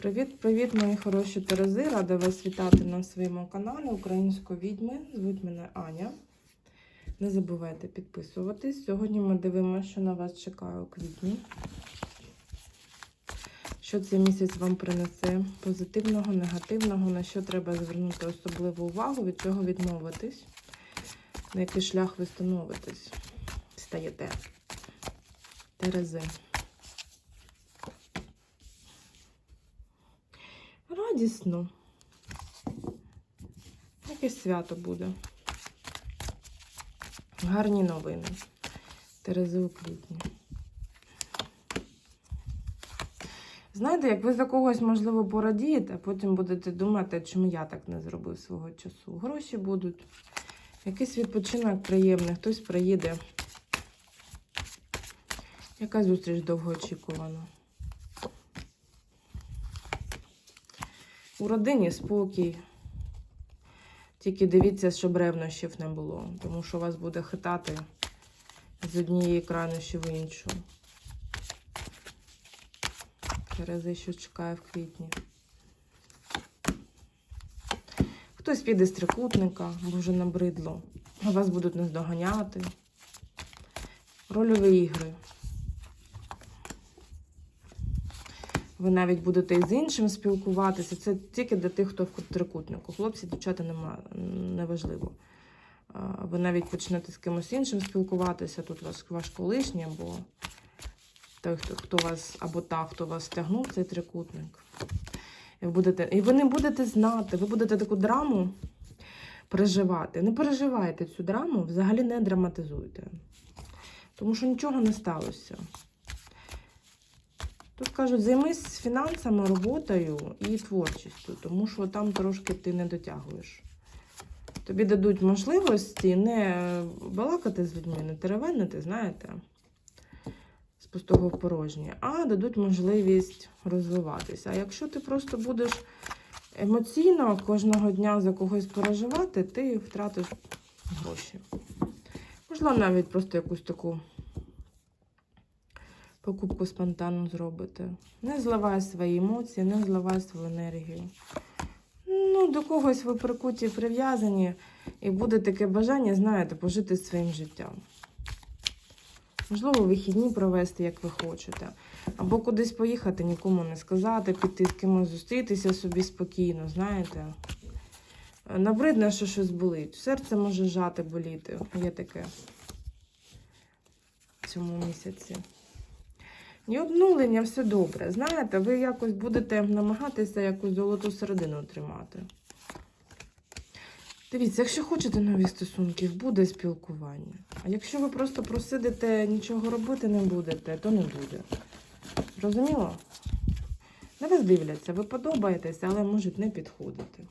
Привіт-привіт, мої хороші Терези! Рада вас вітати на своєму каналі Української відьми. Звуть мене Аня. Не забувайте підписуватись. Сьогодні ми дивимося, що на вас чекає у квітні. Що цей місяць вам принесе позитивного, негативного, на що треба звернути особливу увагу, від чого відмовитись, на який шлях ви становитесь, стаєте. Терези. Радісно. Якесь свято буде. Гарні новини. Терези у квітні. Знаєте, як ви за когось, можливо, порадієте, а потім будете думати, чому я так не зробив свого часу. Гроші будуть. Якийсь відпочинок приємний, хтось приїде. Якась зустріч довгоочікувана. У родині спокій. Тільки дивіться, щоб ревнощів не було, тому що вас буде хитати з однієї крайнощі в іншу. Терези, що чекає в квітні. Хтось піде з трикутника, бо набридло. Вас будуть наздоганяти. Рольові ігри. Ви навіть будете і з іншим спілкуватися. Це тільки для тих, хто в трикутнику. Хлопці, дівчата нема, неважливо. Ви навіть почнете з кимось іншим спілкуватися. Тут ваш, ваш колишній, або той, хто, хто вас, або та, хто вас тягнув, цей трикутник. І будете, і ви не будете знати, ви будете таку драму переживати. Не переживайте цю драму, взагалі не драматизуйте. Тому що нічого не сталося. Тут кажуть, займись фінансами, роботою і творчістю, тому що там трошки ти не дотягуєш. Тобі дадуть можливості не балакати з людьми, не теревенити, знаєте, з пустого в порожнє, а дадуть можливість розвиватися. А якщо ти просто будеш емоційно кожного дня за когось переживати, ти втратиш гроші. Можливо, навіть просто якусь таку покупку спонтанно зробите. Не зливай свої емоції, не зливай свою енергію. Ну, до когось ви прикуті, прив'язані, і буде таке бажання, знаєте, пожити своїм життям. Можливо, вихідні провести, як ви хочете. Або кудись поїхати, нікому не сказати, піти з кимось зустрітися собі спокійно, знаєте. Набридне, що щось болить. Серце може жати, боліти. Є таке в цьому місяці. І обнулення все добре. Знаєте, ви якось будете намагатися якусь золоту середину тримати. Дивіться, якщо хочете нові стосунки, буде спілкування. А якщо ви просто просидите, нічого робити не будете, то не буде. Розуміло? На вас дивляться, ви подобаєтеся, але можуть не підходити.